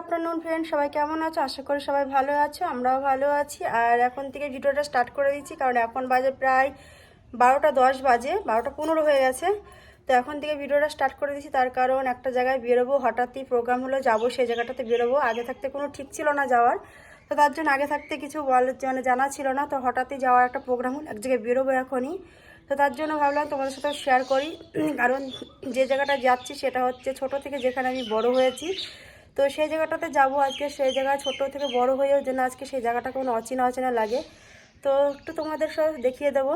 Afternoon friend সবাই কেমন আছো? আশা করি সবাই ভালো আছো, আমরাও ভালো আছি। আর এখন থেকে ভিডিওটা স্টার্ট করে দিচ্ছি, কারণ এখন বাজে প্রায় বারোটা দশ বাজে, বারোটা পনেরো হয়ে গেছে। তো এখন থেকে ভিডিওটা স্টার্ট করে দিচ্ছি, তার কারণ একটা জায়গায় বেরোবো, হঠাৎই প্রোগ্রাম হলো, যাব সেই জায়গাটাতে বেরোবো। আগে থাকতে কোনো ঠিক ছিল না যাওয়ার। তো তার জন্য আগে থাকতে কিছু বল মানে জানা ছিল না, তো হঠাৎই যাওয়ার একটা প্রোগ্রাম হলো, এক জায়গায় বেরোবো এখনই। তো তার জন্য ভাবলাম তোমাদের সাথে শেয়ার করি। কারণ যে জায়গাটা যাচ্ছি সেটা হচ্ছে ছোট থেকে যেখানে আমি বড় হয়েছি। তো সেই জায়গাটাতে যাব আজকে, সেই জায়গায় ছোট থেকে বড় হয়েও যেন আজকে সেই জায়গাটা কোনো অচেনা অচেনা লাগে। তো একটু তোমাদের সব দেখিয়ে দেবো।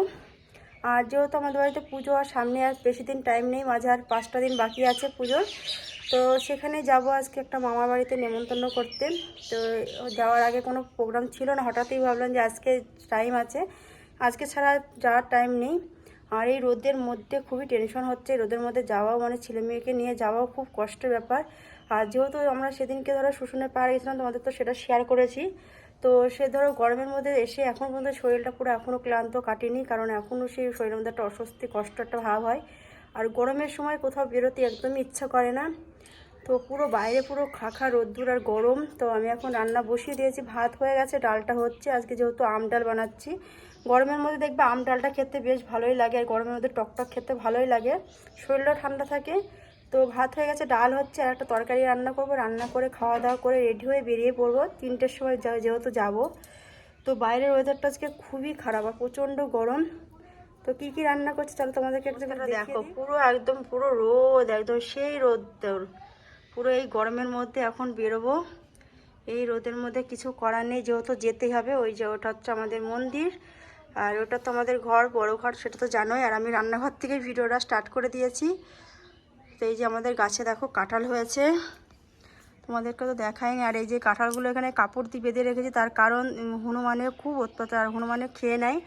আর যেহেতু আমাদের বাড়িতে পুজো আর সামনে আর বেশি দিন টাইম নেই, মাঝে আর পাঁচটা দিন বাকি আছে পুজোর, তো সেখানে যাব আজকে একটা মামার বাড়িতে নেমন্তন্ন করতে। তো যাওয়ার আগে কোনো প্রোগ্রাম ছিল না, হঠাৎই ভাবলাম যে আজকে টাইম আছে। আজকে ছাড়া যাওয়ার টাইম নেই। আর এই রোদের মধ্যে খুবই টেনশন হচ্ছে, রোদের মধ্যে যাওয়াও মানে ছেলে মেয়েকে নিয়ে যাওয়াও খুব কষ্টের ব্যাপার। আর যেহেতু আমরা সেদিনকে ধরো শুশুনে পাহাড়ে গেছিলাম, তোমাদের তো সেটা শেয়ার করেছি। তো সে ধরো গরমের মধ্যে এসে এখন পর্যন্ত শরীরটা পুরো এখনও ক্লান্ত কাটেনি, কারণ এখনও সেই শরীরের মধ্যে একটা অস্বস্তি কষ্ট একটা ভাব হয়। আর গরমের সময় কোথাও বেরোতে একদমই ইচ্ছা করে না। তো পুরো বাইরে পুরো খাখা, রোদ্দুর আর গরম। তো আমি এখন রান্না বসিয়ে দিয়েছি, ভাত হয়ে গেছে, ডালটা হচ্ছে। আজকে যেহেতু আম ডাল বানাচ্ছি, গরমের মধ্যে দেখবে আম ডালটা খেতে বেশ ভালোই লাগে, আর গরমের মধ্যে টকটক খেতে ভালোই লাগে। শরীরটা ঠান্ডা থাকে। তো ভাত হয়ে গেছে ডাল হচ্ছে আর একটা তরকারি রান্না করব। রান্না করে খাওয়া দাওয়া করে রেডি হয়ে বেরিয়ে পড়ব। তিনটের সময় যা- যেহেতু যাব। তো বাইরের ওয়েদারটা আজকে খুবই খারাপ আর প্রচণ্ড গরম। তো কি কি রান্না করছে? তাহলে তোমাদেরকে একটু দেখো পুরো একদম পুরো রোদ একদম সেই রোদ পুরো এই গরমের মধ্যে এখন বেরোবো। এই রোদের মধ্যে কিছু করার নেই যেহেতু যেতেই হবে ওই যে ওটা হচ্ছে আমাদের মন্দির। আর ওটা তো আমাদের ঘর বড় ঘর সেটা তো জানোই। আর আমি রান্নাঘর থেকে ভিডিওটা স্টার্ট করে দিয়েছি। তো এই যে আমাদের গাছে দেখো কাঁঠাল হয়েছে। তোমাদেরকে তো দেখায়নি আর এই যে কাঁঠালগুলো এখানে কাপড় দিয়ে বেঁধে রেখেছি তার কারণ উম, হনুমানের খুব আর হনুমানে খেয়ে নেয়।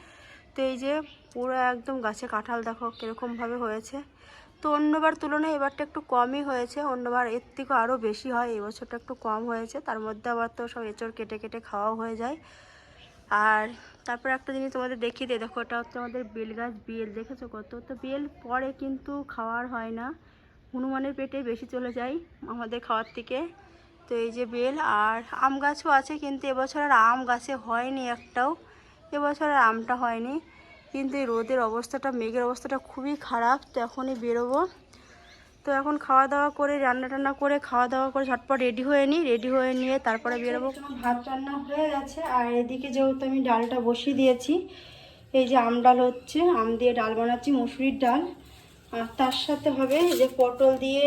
তো এই যে পুরো একদম গাছে কাঁঠাল দেখো কীরকমভাবে হয়েছে। তো অন্যবার তুলনায় এবারটা একটু কমই হয়েছে অন্যবার এর থেকেও আরও বেশি হয়। এই বছরটা একটু কম হয়েছে তার মধ্যে আবার তো সব এঁচড় কেটে কেটে খাওয়াও হয়ে যায়। আর তারপর একটা জিনিস তোমাদের দেখিয়ে দিয়ে দেখো ওটা হচ্ছে আমাদের বেল গাছ বেল দেখেছ কত? তো বেল পরে কিন্তু খাওয়ার হয় না। হনুমানের পেটে বেশি চলে যায় আমাদের খাওয়ার থেকে। তো এই যে বেল আর আম গাছও আছে, কিন্তু এবছর আর আম গাছে হয়নি একটাও। এবছর আর আমটা হয়নি। কিন্তু এই রোদের অবস্থাটা, মেঘের অবস্থাটা খুবই খারাপ। তো এখনই বেরোবো। তো এখন খাওয়া দাওয়া করে রান্না টান্না করে খাওয়া দাওয়া করে ঝটপট রেডি হয়ে নিই। রেডি হয়ে নিয়ে তারপরে বেরোবো। ভাত রান্না হয়ে গেছে। আর এদিকে যেহেতু আমি ডালটা বসিয়ে দিয়েছি, এই যে আম ডাল হচ্ছে, আম দিয়ে ডাল বানাচ্ছি, মুসুরির ডাল। আর তার সাথে হবে এই যে পটল দিয়ে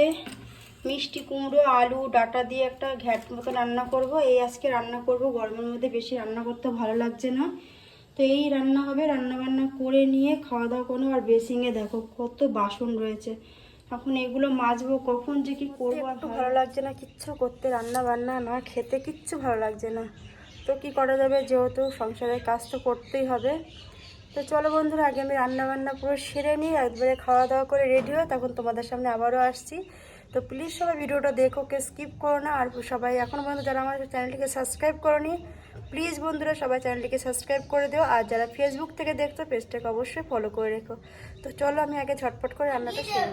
মিষ্টি কুমড়ো আলু ডাটা দিয়ে একটা ঘ্যাট মতো রান্না করব। এই আজকে রান্না করব গরমের মধ্যে বেশি রান্না করতে ভালো লাগছে না। তো এই রান্না হবে রান্না বান্না করে নিয়ে খাওয়া দাওয়া করব আর বেসিংয়ে দেখো কত বাসন রয়েছে। এখন এগুলো মাজবো কখন যে কি করব একটু ভালো লাগছে না কিচ্ছু করতে রান্না বান্না না খেতে কিচ্ছু ভালো লাগছে না। তো কি করা যাবে যেহেতু সংসারের কাজ তো করতেই হবে। তো চলো বন্ধুরা আগে আমি রান্না বান্না পুরো সেরে নিই একবারে খাওয়া দাওয়া করে রেডি হয়ে তখন তোমাদের সামনে আবারও আসছি। তো প্লিজ সবাই ভিডিওটা দেখো কে স্কিপ করো না। আর সবাই এখন পর্যন্ত যারা আমার চ্যানেলটিকে সাবস্ক্রাইব করনি প্লিজ বন্ধুরা সবাই চ্যানেলটিকে সাবস্ক্রাইব করে দিও। আর যারা ফেসবুক থেকে দেখতো পেজটাকে অবশ্যই ফলো করে রেখো। তো চলো আমি আগে ঝটপট করে রান্নাটা সেরে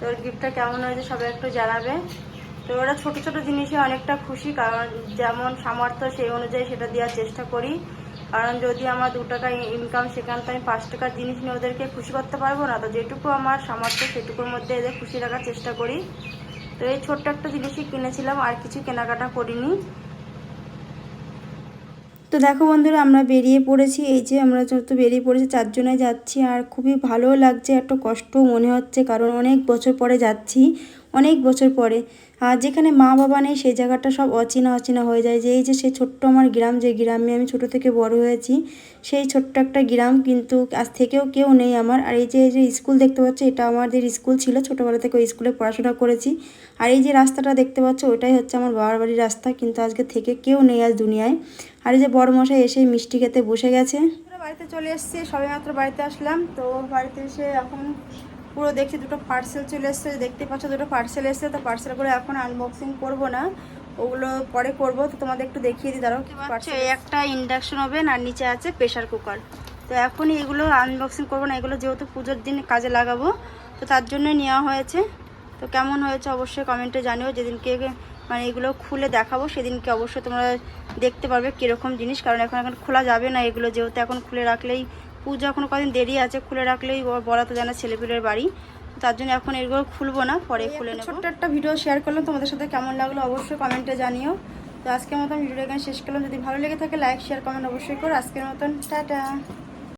তোর গিফটটা কেমন হয়েছে সবাই একটু জানাবে। তো ওরা ছোট ছোট জিনিসে অনেকটা খুশি, কারণ যেমন সামর্থ্য সেই অনুযায়ী সেটা দেওয়ার চেষ্টা করি। কারণ যদি আমার দু টাকা ইনকাম সেখান থেকে আমি পাঁচ টাকার জিনিস নিয়ে ওদেরকে খুশি করতে পারব না, তো যেটুকু আমার সামর্থ্য সেটুকুর মধ্যে এদের খুশি রাখার চেষ্টা করি। তো এই ছোট্ট একটা জিনিসই কিনেছিলাম, আর কিছু কেনাকাটা করিনি। তো দেখো বন্ধুরা, আমরা বেরিয়ে পড়েছি। এই যে আমরা যত বেরিয়ে পড়েছি, চারজনে যাচ্ছি, আর খুবই ভালো লাগছে, একটা কষ্ট মনে হচ্ছে, কারণ অনেক বছর পরে যাচ্ছি। অনেক বছর পরে। আর যেখানে মা বাবা নেই, সেই জায়গাটা সব অচেনা অচেনা হয়ে যায় যে, এই যে সেই ছোট্ট আমার গ্রাম, যে গ্রামে আমি ছোট থেকে বড় হয়েছি, সেই ছোট্ট একটা গ্রাম কিন্তু আজ থেকেও কেউ নেই আমার। আর এই যে এই যে স্কুল দেখতে পাচ্ছ, এটা আমাদের স্কুল ছিল, ছোটোবেলা থেকে ওই স্কুলে পড়াশোনা করেছি। আর এই যে রাস্তাটা দেখতে পাচ্ছ ওটাই হচ্ছে আমার বাবার বাড়ির রাস্তা, কিন্তু আজকে থেকে কেউ নেই আজ দুনিয়ায়। আর এই যে বড় মশাই এসে মিষ্টি খেতে বসে গেছে। বাড়িতে চলে এসেছি, সবে মাত্র বাড়িতে আসলাম, তো বাড়িতে এসে এখন পুরো দেখছি দুটো পার্সেল চলে এসছে দেখতে পাচ্ছ দুটো পার্সেল এসছে তো পার্সেল করে এখন আনবক্সিং করব না ওগুলো পরে করব তো তোমাদের একটু দেখিয়ে দিই দাঁড়াও এই একটা ইন্ডাকশন ওভেন আর নিচে আছে প্রেশার কুকার তো এখনই এগুলো আনবক্সিং করব না এগুলো যেহেতু পুজোর দিন কাজে লাগাবো তো তার জন্য নেওয়া হয়েছে। তো তো কেমন হয়েছে অবশ্যই কমেন্টে জানিও যেদিনকে মানে এগুলো খুলে দেখাবো সেদিনকে অবশ্যই তোমরা দেখতে পারবে কীরকম জিনিস কারণ এখন এখন খোলা যাবে না এগুলো যেহেতু এখন খুলে রাখলেই পুজো এখনও কদিন দেরি আছে খুলে রাখলেই বলা তো জানা ছেলেপিলের বাড়ি। তার জন্য এখন এগুলো খুলবো না পরে খুলে নেব। ছোট্ট একটা ভিডিও শেয়ার করলাম তোমাদের সাথে কেমন লাগল অবশ্যই কমেন্টে জানিও। তো আজকের মতন ভিডিওটা এখানে শেষ করলাম। যদি ভালো লেগে থাকে লাইক শেয়ার কমেন্ট অবশ্যই করো। আজকের মতন টাটা।